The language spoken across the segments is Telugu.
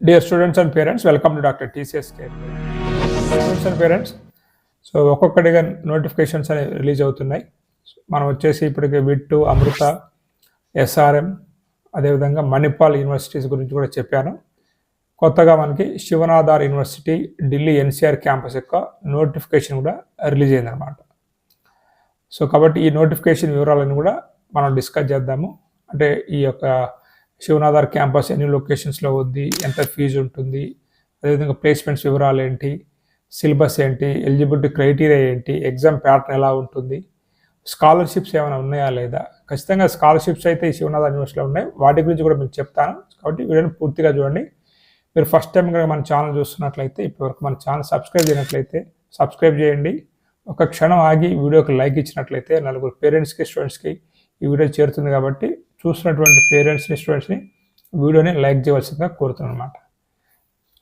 Dear students and parents welcome to doctor TCS care students and parents so ఒక్కొక్కటిగా నోటిఫికేషన్స్ అనేవి రిలీజ్ అవుతున్నాయి. మనం వచ్చేసి ఇప్పటికి విట్టు అమృత ఎస్ఆర్ఎం అదేవిధంగా మణిపాల్ యూనివర్సిటీస్ గురించి కూడా చెప్పాను. కొత్తగా మనకి Shiv Nadar university Delhi NCR campus యొక్క నోటిఫికేషన్ కూడా రిలీజ్ అయిందనమాట సో కాబట్టి ఈ నోటిఫికేషన్ వివరాలను కూడా మనం డిస్కస్ చేద్దాము. అంటే ఈ యొక్క శివనాథార్ క్యాంపస్ ఎన్ని లొకేషన్స్లో ఉంది ఎంత ఫీజు ఉంటుంది అదేవిధంగా ప్లేస్మెంట్స్ వివరాలు ఏంటి సిలబస్ ఏంటి ఎలిజిబిలిటీ క్రైటీరియా ఏంటి ఎగ్జామ్ ప్యాటర్న్ ఎలా ఉంటుంది స్కాలర్షిప్స్ ఏమైనా ఉన్నాయా లేదా ఖచ్చితంగా స్కాలర్షిప్స్ అయితే ఈ శివనాథ యూనివర్సిటీలో ఉన్నాయి. వాటి గురించి కూడా మీకు చెప్తాను. కాబట్టి వీడియోని పూర్తిగా చూడండి. మీరు ఫస్ట్ టైం కనుక మన ఛానల్ చూస్తున్నట్లయితే ఇప్పటివరకు మన ఛానల్ సబ్స్క్రైబ్ చేయనట్లయితే సబ్స్క్రైబ్ చేయండి. ఒక క్షణం ఆగి వీడియోకి లైక్ ఇచ్చినట్లయితే నలుగురు పేరెంట్స్కి స్టూడెంట్స్కి ఈ వీడియో చేరుతుంది కాబట్టి చూస్తున్నటువంటి పేరెంట్స్ని స్టూడెంట్స్ని వీడియోని లైక్ చేయవలసిందిగా కోరుతున్నాను అనమాట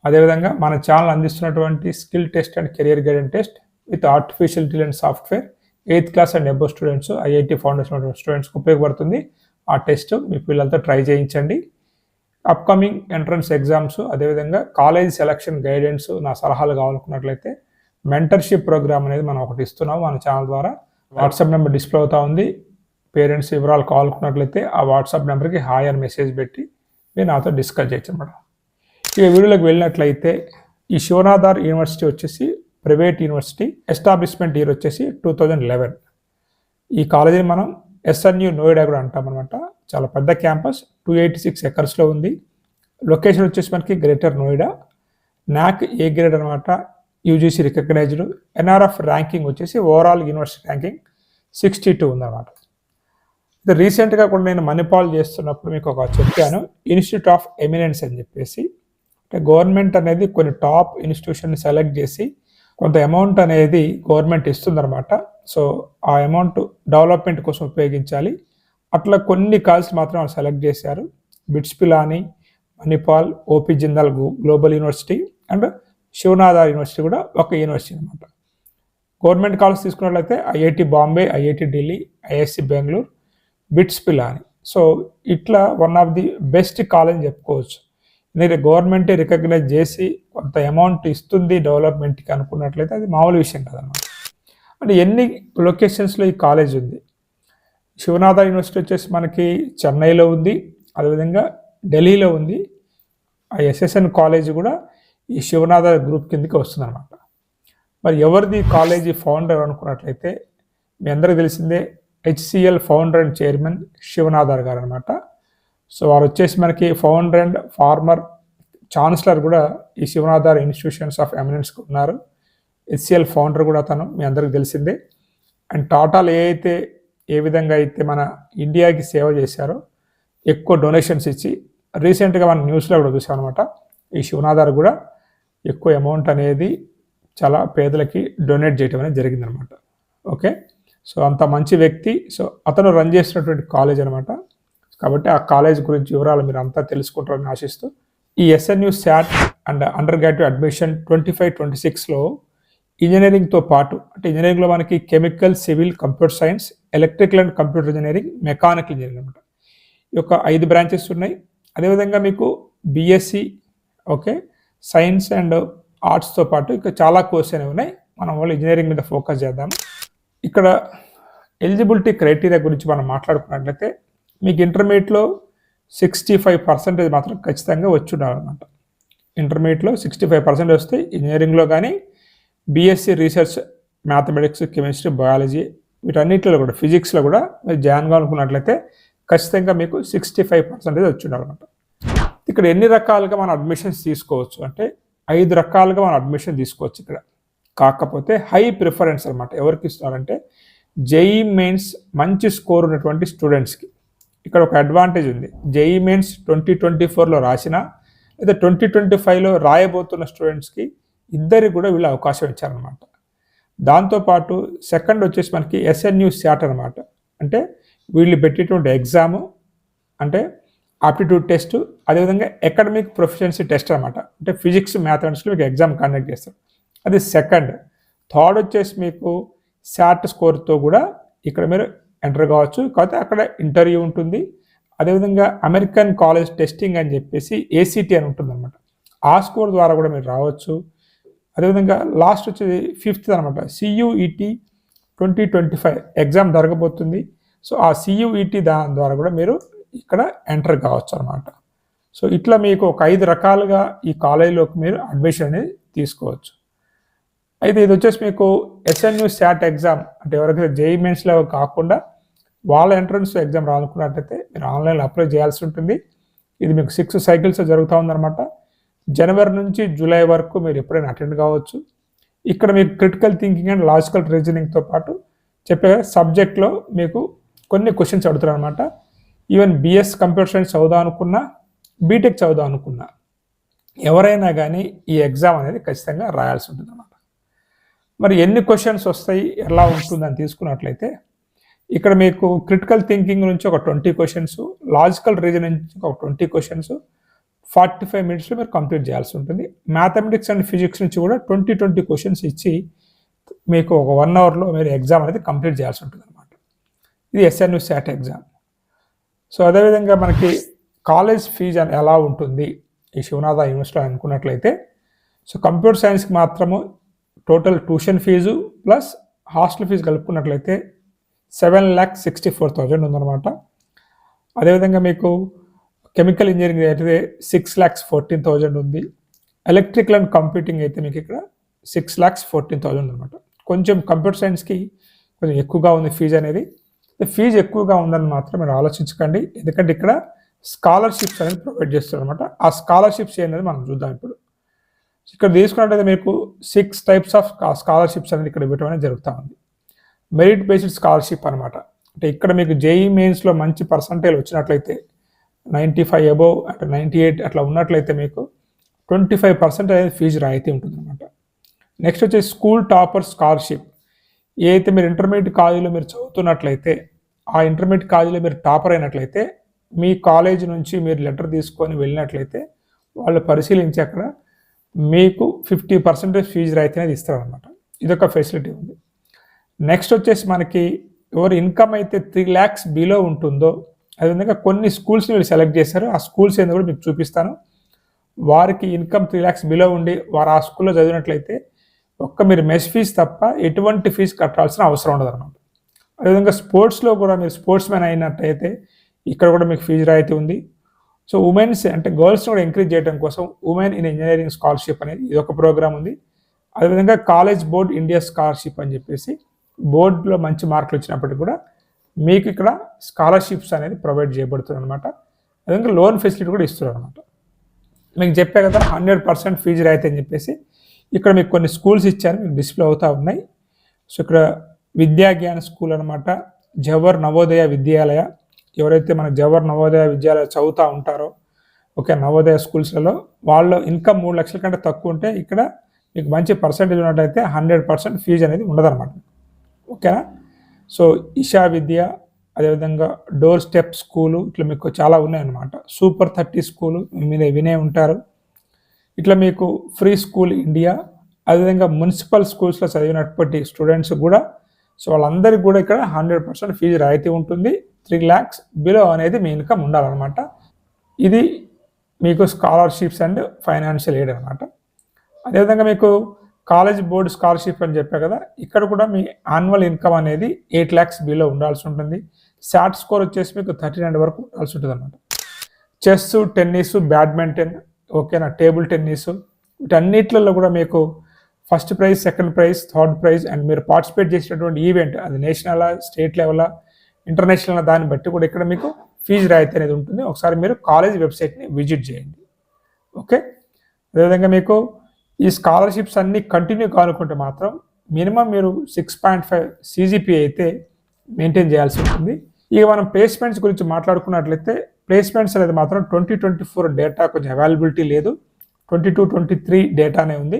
అదేవిధంగా మన ఛానల్ అందిస్తున్నటువంటి skill test and career guidance test with artificial intelligence software eighth class and above students IIT foundation స్టూడెంట్స్కి ఉపయోగపడుతుంది. ఆ టెస్ట్ మీ పిల్లలతో ట్రై చేయించండి. అప్కమింగ్ ఎంట్రన్స్ ఎగ్జామ్స్ అదేవిధంగా కాలేజ్ సెలక్షన్ గైడెన్స్ నా సలహాలు కావాలనుకున్నట్లయితే మెంటర్షిప్ ప్రోగ్రామ్ అనేది మనం ఒకటి ఇస్తున్నాం మన ఛానల్ ద్వారా. వాట్సాప్ నెంబర్ డిస్ప్లే అవుతా ఉంది. పేరెంట్స్ వివరాలు కావాలనుకున్నట్లయితే ఆ వాట్సాప్ నెంబర్కి హాయ్ అని మెసేజ్ పెట్టి మీరు నాతో డిస్కస్ చేయొచ్చు అనమాట ఇక వీడియోలోకి వెళ్ళినట్లయితే ఈ శివనాథార్ యూనివర్సిటీ వచ్చేసి ప్రైవేట్ యూనివర్సిటీ ఎస్టాబ్లిష్మెంట్ ఇయర్ వచ్చేసి టూ థౌజండ్ లెవెన్. ఈ కాలేజీని మనం ఎస్ఎన్యు నోయిడా కూడా అంటాం అనమాట చాలా పెద్ద క్యాంపస్ టూ ఎయిటీ సిక్స్ ఎకర్స్లో ఉంది. లొకేషన్ వచ్చేసి మనకి greater Noida. NAAC A grade అనమాట యూజీసీ రికగ్నైజ్డ్. ఎన్ఆర్ఎఫ్ ర్యాంకింగ్ వచ్చేసి overall university ranking sixty two ఉందన్నమాట. ఇది రీసెంట్గా కూడా నేను మణిపాల్ చేస్తున్నప్పుడు మీకు ఒక చెప్పాను. ఇన్స్టిట్యూట్ ఆఫ్ ఎమినెన్స్ అని చెప్పేసి. అంటే గవర్నమెంట్ అనేది కొన్ని టాప్ ఇన్స్టిట్యూషన్ సెలెక్ట్ చేసి కొంత అమౌంట్ అనేది గవర్నమెంట్ ఇస్తుందన్నమాట. సో ఆ అమౌంట్ డెవలప్మెంట్ కోసం ఉపయోగించాలి. అట్లా కొన్ని కాల్స్ మాత్రం వాళ్ళు సెలెక్ట్ చేశారు. BITS Pilani Manipal OP Jindal global university and Shiv Nadar university కూడా ఒక యూనివర్సిటీ అనమాట గవర్నమెంట్ కాలేజ్ తీసుకున్నట్లయితే IIT Bombay IIT Delhi IISc Bengaluru BITS Pilani so ఇట్లా one of the best college చెప్పుకోవచ్చు. ఎందుకంటే గవర్నమెంటే రికగ్నైజ్ చేసి కొంత అమౌంట్ ఇస్తుంది డెవలప్మెంట్కి అనుకున్నట్లయితే అది మామూలు విషయం కదన్నమాట. అంటే ఎన్ని లొకేషన్స్లో ఈ కాలేజ్ ఉంది? శివనాథ యూనివర్సిటీ వచ్చేసి మనకి చెన్నైలో ఉంది అదేవిధంగా ఢిల్లీలో ఉంది. ఆ ఎస్ఎస్ఎన్ కాలేజ్ కూడా ఈ శివనాథ గ్రూప్ కిందకి వస్తుందన్నమాట. మరి ఎవరిది కాలేజీ ఫౌండర్ అనుకున్నట్లయితే మీ అందరికీ తెలిసిందే HCL founder and chairman Shiv Nadar గారు అనమాట సో వారు వచ్చేసి మనకి ఫౌండర్ అండ్ ఫార్మర్ ఛాన్సలర్ కూడా ఈ శివనాథర్ ఇన్స్టిట్యూషన్స్ ఆఫ్ ఎమినెన్స్కి ఉన్నారు. హెచ్సిఎల్ ఫౌండర్ కూడా తను మీ అందరికి తెలిసిందే. అండ్ టాటాలు ఏ అయితే ఏ విధంగా అయితే మన ఇండియాకి సేవ చేశారో ఎక్కువ డొనేషన్స్ ఇచ్చి రీసెంట్గా మన న్యూస్లో కూడా చూసాం అనమాట ఈ శివనాధార్ కూడా ఎక్కువ అమౌంట్ అనేది చాలా పేదలకి డొనేట్ చేయడం అనేది జరిగిందనమాట ఓకే? సో అంత మంచి వ్యక్తి. సో అతను రన్ చేసినటువంటి కాలేజ్ అనమాట కాబట్టి ఆ కాలేజ్ గురించి వివరాలు మీరు అంతా తెలుసుకుంటారని ఆశిస్తూ ఈ SNU SAT and undergraduate admission twenty five twenty సిక్స్లో ఇంజనీరింగ్తో పాటు అంటే ఇంజనీరింగ్లో మనకి chemical civil computer science electrical and computer engineering mechanical engineering అనమాట ఈ యొక్క ఐదు బ్రాంచెస్ ఉన్నాయి. అదేవిధంగా మీకు బీఎస్సీ ఓకే సైన్స్ అండ్ ఆర్ట్స్తో పాటు ఇంకా చాలా కోర్స్ అనేవి ఉన్నాయి. మనం వాళ్ళు ఇంజనీరింగ్ మీద ఫోకస్ చేద్దాం. ఇక్కడ ఎలిజిబిలిటీ క్రైటీరియా గురించి మనం మాట్లాడుకున్నట్లయితే మీకు ఇంటర్మీడియట్లో సిక్స్టీ ఫైవ్ పర్సెంటేజ్ మాత్రం ఖచ్చితంగా వచ్చి ఉండాలన్నమాట ఇంటర్మీడియట్లో సిక్స్టీ ఫైవ్ పర్సెంట్ వస్తే ఇంజనీరింగ్లో కానీ BSc research mathematics chemistry biology వీటన్నిటిలో కూడా ఫిజిక్స్లో కూడా మీరు జాయిన్ అనుకున్నట్లయితే ఖచ్చితంగా మీకు సిక్స్టీ ఫైవ్ పర్సెంటేజ్ వచ్చి ఉండాలన్నమాట ఇక్కడ ఎన్ని రకాలుగా మనం అడ్మిషన్స్ తీసుకోవచ్చు అంటే ఐదు రకాలుగా మనం అడ్మిషన్ తీసుకోవచ్చు ఇక్కడ. కాకపోతే హై ప్రిఫరెన్స్ అనమాట ఎవరికి ఇస్తున్నారంటే జేఈ మెయిన్స్ మంచి స్కోర్ ఉన్నటువంటి స్టూడెంట్స్కి ఇక్కడ ఒక అడ్వాంటేజ్ ఉంది. జేఈ మెయిన్స్ ట్వంటీ ట్వంటీ ఫోర్లో రాసిన లేదా ట్వంటీ ట్వంటీ ఫైవ్లో రాయబోతున్న స్టూడెంట్స్కి ఇద్దరికి కూడా వీళ్ళు అవకాశం ఇచ్చారనమాట దాంతోపాటు సెకండ్ వచ్చేసి మనకి ఎస్ఎన్యూ శాట్ అనమాట అంటే వీళ్ళు పెట్టేటువంటి ఎగ్జాము అంటే ఆప్టిట్యూడ్ టెస్ట్ అదేవిధంగా అకాడమిక్ ప్రొఫిషియన్సీ టెస్ట్ అనమాట అంటే ఫిజిక్స్ మ్యాథమెటిక్స్లో మీకు ఎగ్జామ్ కండక్ట్ చేస్తారు. అది సెకండ్. థర్డ్ వచ్చేసి మీకు శాట్ స్కోర్తో కూడా ఇక్కడ మీరు ఎంటర్ కావచ్చు. కాకపోతే అక్కడ ఇంటర్వ్యూ ఉంటుంది. అదేవిధంగా అమెరికన్ కాలేజ్ టెస్టింగ్ అని చెప్పేసి ఏసీటీ అని ఉంటుంది అనమాట ఆ స్కోర్ ద్వారా కూడా మీరు రావచ్చు. అదేవిధంగా లాస్ట్ వచ్చేది ఫిఫ్త్ అనమాట CUET twenty twenty five exam జరగబోతుంది. సో ఆ సియుఈటీ దాని ద్వారా కూడా మీరు ఇక్కడ ఎంటర్ కావచ్చు అనమాట సో ఇట్లా మీకు ఒక ఐదు రకాలుగా ఈ కాలేజీలోకి మీరు అడ్మిషన్ అనేది తీసుకోవచ్చు. అయితే ఇది వచ్చేసి మీకు ఎస్ఎన్యూ శాట్ ఎగ్జామ్ అంటే ఎవరికైతే జేఈ మెయిన్స్లో కాకుండా వాళ్ళ ఎంట్రన్స్ ఎగ్జామ్ రానుకున్నట్టయితే మీరు ఆన్లైన్లో అప్లై చేయాల్సి ఉంటుంది. ఇది మీకు సిక్స్ సైకిల్స్ జరుగుతూ ఉందన్నమాట. జనవరి నుంచి జూలై వరకు మీరు ఎప్పుడైనా అటెండ్ కావచ్చు. ఇక్కడ మీకు క్రిటికల్ థింకింగ్ అండ్ లాజికల్ రీజనింగ్తో పాటు చెప్పే సబ్జెక్ట్లో మీకు కొన్ని క్వశ్చన్స్ అడుగుతారు అనమాట ఈవెన్ బిఎస్ కంప్యూటర్ సైన్స్ చదువుదాం అనుకున్నా బీటెక్ చదువుదాం అనుకున్నా ఎవరైనా కానీ ఈ ఎగ్జామ్ అనేది ఖచ్చితంగా రాయాల్సి ఉంటుంది అన్నమాట మరి ఎన్ని క్వశ్చన్స్ వస్తాయి? ఎలా ఉంటుందని తీసుకున్నట్లయితే ఇక్కడ మీకు క్రిటికల్ థింకింగ్ నుంచి ఒక ట్వంటీ క్వశ్చన్స్ లాజికల్ రీజనింగ్ నుంచి ఒక ట్వంటీ క్వశ్చన్స్ ఫార్టీ ఫైవ్ మినిట్స్లో మీరు కంప్లీట్ చేయాల్సి ఉంటుంది. మ్యాథమెటిక్స్ అండ్ ఫిజిక్స్ నుంచి కూడా ట్వంటీ ట్వంటీ క్వశ్చన్స్ ఇచ్చి మీకు ఒక వన్ అవర్లో మీరు ఎగ్జామ్ అనేది కంప్లీట్ చేయాల్సి ఉంటుంది అనమాట ఇది ఎస్ఎన్యు శాట్ ఎగ్జామ్ సో అదేవిధంగా మనకి కాలేజ్ ఫీజు అని ఎలా ఉంటుంది? ఈ శివనాథ యూనివర్సిటీ అనుకున్నట్లయితే సో కంప్యూటర్ సైన్స్కి మాత్రము total tuition fee plus hostel fee కలుపుకున్నట్లయితే seven lakh sixty four thousand ఉందన్నమాట. అదేవిధంగా మీకు కెమికల్ ఇంజనీరింగ్ అయితే సిక్స్ ల్యాక్స్ ఫోర్టీన్ థౌజండ్ ఉంది. ఎలక్ట్రికల్ అండ్ కంప్యూటింగ్ అయితే మీకు ఇక్కడ సిక్స్ ల్యాక్స్ ఫోర్టీన్ థౌజండ్ అనమాట కొంచెం కంప్యూటర్ సైన్స్కి కొంచెం ఎక్కువగా ఉంది ఫీజు అనేది. ఫీజు ఎక్కువగా ఉందని మాత్రం మీరు ఆలోచించకండి. ఎందుకంటే ఇక్కడ స్కాలర్షిప్స్ అనేది ప్రొవైడ్ చేస్తారు అనమాట ఆ స్కాలర్షిప్స్ అనేది మనం చూద్దాం ఇప్పుడు. ఇక్కడ తీసుకున్నట్టయితే మీకు సిక్స్ టైప్స్ ఆఫ్ స్కాలర్షిప్స్ అనేది ఇక్కడ ఇవ్వడం అనేది జరుగుతూ ఉంది. మెరిట్ బేస్డ్ స్కాలర్షిప్ అనమాట అంటే ఇక్కడ మీకు జేఈ మెయిన్స్లో మంచి పర్సంటేజ్ వచ్చినట్లయితే నైంటీ ఫైవ్ అబోవ్ అంటే నైంటీ ఎయిట్ అట్లా ఉన్నట్లయితే మీకు ట్వంటీ ఫైవ్ పర్సెంట్ అనేది ఫీజు రాయితీ ఉంటుందన్నమాట. నెక్స్ట్ వచ్చేసి స్కూల్ టాపర్ స్కాలర్షిప్ ఏదైతే మీరు ఇంటర్మీడియట్ కాలేజీలో మీరు చదువుతున్నట్లయితే ఆ ఇంటర్మీడియట్ కాలేజీలో మీరు టాపర్ అయినట్లయితే మీ కాలేజ్ నుంచి మీరు లెటర్ తీసుకొని వెళ్ళినట్లయితే వాళ్ళు పరిశీలించి అక్కడ మీకు ఫిఫ్టీ పర్సెంటేజ్ ఫీజు రాయితీ అనేది ఇస్తారనమాట ఇదొక ఫెసిలిటీ ఉంది. నెక్స్ట్ వచ్చేసి మనకి ఎవరు ఇన్కమ్ అయితే త్రీ ల్యాక్స్ బిలో ఉంటుందో అదేవిధంగా కొన్ని స్కూల్స్ని వీళ్ళు సెలెక్ట్ చేశారు. ఆ స్కూల్స్ ఏందో కూడా మీకు చూపిస్తాను. వారికి ఇన్కమ్ త్రీ ల్యాక్స్ బిలో ఉండి వారు ఆ స్కూల్లో చదివినట్లయితే ఒక్క మీరు మెస్ ఫీజు తప్ప ఎటువంటి ఫీజు కట్టాల్సిన అవసరం ఉండదు అనమాట అదేవిధంగా స్పోర్ట్స్లో కూడా మీరు స్పోర్ట్స్ మ్యాన్ అయినట్టయితే ఇక్కడ కూడా మీకు ఫీజు రాయితీ ఉంది. సో ఉమెన్స్ అంటే గర్ల్స్ని కూడా ఎంకరేజ్ చేయడం కోసం ఉమెన్ ఇన్ ఇంజనీరింగ్ స్కాలర్షిప్ అనేది ఇది ఒక ప్రోగ్రామ్ ఉంది. అదేవిధంగా కాలేజ్ బోర్డ్ ఇండియా స్కాలర్షిప్ అని చెప్పేసి బోర్డులో మంచి మార్కులు వచ్చినప్పటికీ కూడా మీకు ఇక్కడ స్కాలర్షిప్స్ అనేది ప్రొవైడ్ చేయబడుతుంది అనమాట అదేవిధంగా లోన్ ఫెసిలిటీ కూడా ఇస్తున్నారు అనమాట మీకు చెప్పే కదా హండ్రెడ్ పర్సెంట్ ఫీజు రాయితీ అని చెప్పేసి ఇక్కడ మీకు కొన్ని స్కూల్స్ ఇచ్చారు మీకు డిస్ప్లే అవుతూ ఉన్నాయి. సో ఇక్కడ విద్యాజ్ఞాన స్కూల్ అనమాట జవహర్ నవోదయ విద్యాలయ ఎవరైతే మన జవహర్ నవోదయ విద్యాలయ చదువుతూ ఉంటారో ఓకే నవోదయ స్కూల్స్లలో వాళ్ళ ఇన్కమ్ మూడు లక్షల కంటే తక్కువ ఉంటే ఇక్కడ మీకు మంచి పర్సంటేజ్ ఉన్నట్టయితే హండ్రెడ్ పర్సెంట్ ఫీజు అనేది ఉండదన్నమాట. ఓకేనా? సో ఇషా విద్య అదేవిధంగా డోర్ స్టెప్ స్కూలు ఇట్లా మీకు చాలా ఉన్నాయన్నమాట. సూపర్ థర్టీ స్కూలు మీద వినే ఉంటారు. ఇట్లా మీకు ఫ్రీ స్కూల్ ఇండియా అదేవిధంగా మున్సిపల్ స్కూల్స్లో చదివినటువంటి స్టూడెంట్స్ కూడా సో వాళ్ళందరికీ కూడా ఇక్కడ హండ్రెడ్ పర్సెంట్ ఫీజు రాయితీ ఉంటుంది. త్రీ ల్యాక్స్ బిలో అనేది మీ ఇన్కమ్ ఉండాలన్నమాట. ఇది మీకు స్కాలర్షిప్స్ అండ్ ఫైనాన్షియల్ ఎయిడ్ అనమాట అదేవిధంగా మీకు కాలేజ్ బోర్డు స్కాలర్షిప్ అని చెప్పా కదా ఇక్కడ కూడా మీ యాన్యువల్ ఇన్కమ్ అనేది ఎయిట్ ల్యాక్స్ బిలో ఉండాల్సి ఉంటుంది. శాట్ స్కోర్ వచ్చేసి మీకు థర్టీ నైన్ వరకు ఉండాల్సి ఉంటుంది అనమాట చెస్ టెన్నిస్ బ్యాడ్మింటన్ ఓకేనా టేబుల్ టెన్నిస్ వీటన్నిటిలో కూడా మీకు first prize second prize third prize and మీరు పార్టిసిపేట్ చేసినటువంటి ఈవెంట్ అది నేషనలా స్టేట్ లెవెల్ ఇంటర్నేషనల్ దాన్ని బట్టి కూడా ఇక్కడ మీకు ఫీజు రాయితీ అనేది ఉంటుంది. ఒకసారి మీరు కాలేజ్ వెబ్సైట్ని విజిట్ చేయండి. ఓకే? అదేవిధంగా మీకు ఈ స్కాలర్షిప్స్ అన్నీ కంటిన్యూ కానుకుంటే మాత్రం మినిమం మీరు సిక్స్ పాయింట్ ఫైవ్ సీజీపీ అయితే మెయింటైన్ చేయాల్సి ఉంటుంది. ఇక మనం ప్లేస్మెంట్స్ గురించి మాట్లాడుకున్నట్లయితే ప్లేస్మెంట్స్ అనేది మాత్రం ట్వంటీ ట్వంటీ ఫోర్ డేటా కొంచెం అవైలబిలిటీ లేదు. ట్వంటీ టూ ట్వంటీ త్రీ డేటానే ఉంది.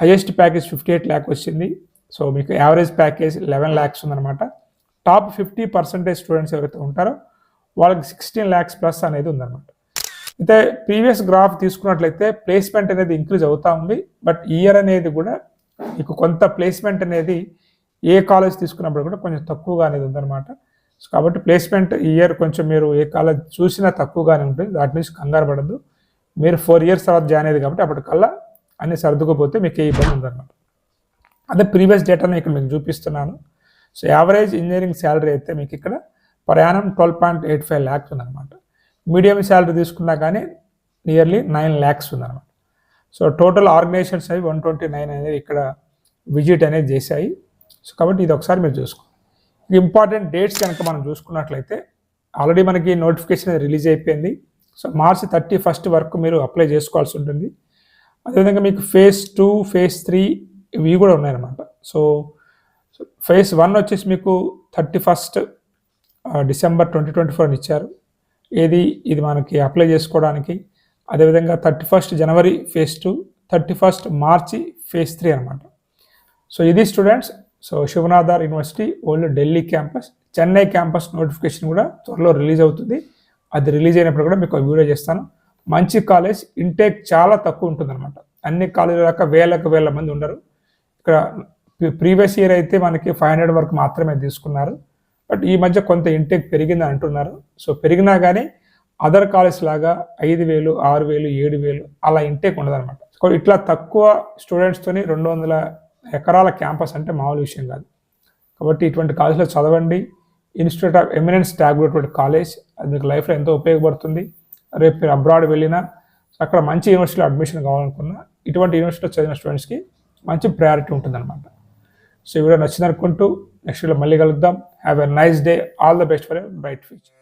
Highest package fifty eight lakh వచ్చింది. సో మీకు యావరేజ్ ప్యాకేజ్ లెవెన్ ల్యాక్స్ ఉందన్నమాట. టాప్ ఫిఫ్టీ పర్సెంటేజ్ స్టూడెంట్స్ ఎవరైతే ఉంటారో వాళ్ళకి సిక్స్టీన్ ల్యాక్స్ ప్లస్ అనేది ఉందన్నమాట. అయితే ప్రీవియస్ గ్రాఫ్ తీసుకున్నట్లయితే ప్లేస్మెంట్ అనేది ఇంక్రీజ్ అవుతూ ఉంది. బట్ ఇయర్ అనేది కూడా మీకు కొంత ప్లేస్మెంట్ అనేది ఏ కాలేజ్ తీసుకున్నప్పుడు కూడా కొంచెం తక్కువగా అనేది ఉందన్నమాట. సో కాబట్టి ప్లేస్మెంట్ ఇయర్ కొంచెం మీరు ఏ కాలేజ్ చూసినా తక్కువగానే ఉంటుంది. వాటి నుంచి కంగారు పడద్దు. మీరు ఫోర్ ఇయర్స్ తర్వాత జాయిన్ అయ్యేది కాబట్టి అప్పటికల్లా అన్ని సర్దుకుపోతే మీకు ఏ ఇబ్బంది ఉందన్నమాట అదే ప్రీవియస్ డేటాను ఇక్కడ మీకు చూపిస్తున్నాను. సో యావరేజ్ ఇంజనీరింగ్ శాలరీ అయితే మీకు ఇక్కడ ప్రయాణం twelve point eight five lakhs ఉందన్నమాట. మీడియం శాలరీ తీసుకున్నా కానీ నియర్లీ నైన్ ల్యాక్స్ ఉందన్నమాట. సో టోటల్ ఆర్గనైజేషన్స్ అవి వన్ ట్వంటీ నైన్ అనేది ఇక్కడ విజిట్ అనేది చేశాయి. సో కాబట్టి ఇది ఒకసారి మీరు చూసుకోండి ఇంపార్టెంట్ డేట్స్ కనుక మనం చూసుకున్నట్లయితే ఆల్రెడీ మనకి నోటిఫికేషన్ రిలీజ్ అయిపోయింది. సో మార్చి థర్టీ ఫస్ట్ వరకు మీరు అప్లై చేసుకోవాల్సి ఉంటుంది. అదేవిధంగా మీకు ఫేజ్ టూ ఫేజ్ త్రీ ఇవి కూడా ఉన్నాయన్నమాట. సో ఫేజ్ వన్ వచ్చేసి మీకు thirty first December twenty twenty four ఇచ్చారు. ఏది? ఇది మనకి అప్లై చేసుకోవడానికి. అదేవిధంగా థర్టీ ఫస్ట్ జనవరి ఫేజ్ టూ థర్టీ ఫస్ట్ మార్చి ఫేజ్ త్రీ అనమాట సో ఇది students so Shiv Nadar university old Delhi campus Chennai campus notification కూడా త్వరలో రిలీజ్ అవుతుంది. అది రిలీజ్ అయినప్పుడు కూడా మీకు వీడియో చేస్తాను. మంచి కాలేజ్ ఇంటేక్ చాలా తక్కువ ఉంటుందన్నమాట. అన్ని కాలేజీల దాకా వేలకు వేల మంది ఉండరు. ఇక్కడ ప్రీవియస్ ఇయర్ అయితే మనకి ఫైవ్ హండ్రెడ్ వరకు మాత్రమే తీసుకున్నారు. బట్ ఈ మధ్య కొంత ఇంటేక్ పెరిగిందని అంటున్నారు. సో పెరిగినా కానీ అదర్ కాలేజ్ లాగా ఐదు వేలు ఆరు వేలు ఏడు వేలు అలా ఇంటేక్ ఉండదన్నమాట. సో ఇట్లా తక్కువ స్టూడెంట్స్తోని రెండు వందల ఎకరాల క్యాంపస్ అంటే మామూలు విషయం కాదు. కాబట్టి ఇటువంటి కాలేజ్లో చదవండి. ఇన్స్టిట్యూట్ ఆఫ్ ఎమినెన్స్ ట్యాగ్ ఉన్నటువంటి కాలేజ్ అది మీకు లైఫ్లో ఎంతో ఉపయోగపడుతుంది. రేపు మీరు అబ్రాడ్ వెళ్ళినా అక్కడ మంచి యూనివర్సిటీలో అడ్మిషన్ కావాలనుకున్నా ఇటువంటి యూనివర్సిటీలో చదివిన స్టూడెంట్స్కి మంచి ప్రయారిటీ ఉంటుందన్నమాట. సో ఈ వీడియో నచ్చిందనుకుంటూ నెక్స్ట్ వీడియో మళ్ళీ కలుద్దాం. Have a nice day all the best for a bright future